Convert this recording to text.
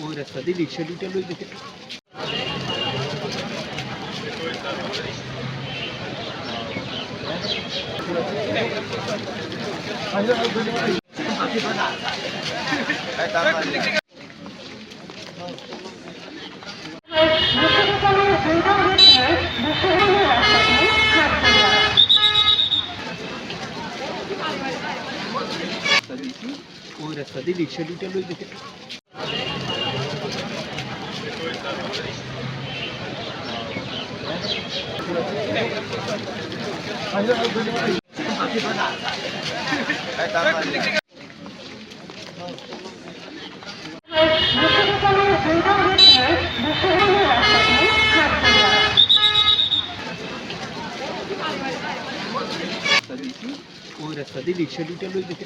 ওই রাস্তা দিয়ে রিক্সা দুইটা লই ওই রাস্তা দিয়ে রিক্সা দুইটা লই দেখে ওই রাস্তা দিয়ে রিক্সা দুইটা লই দেখে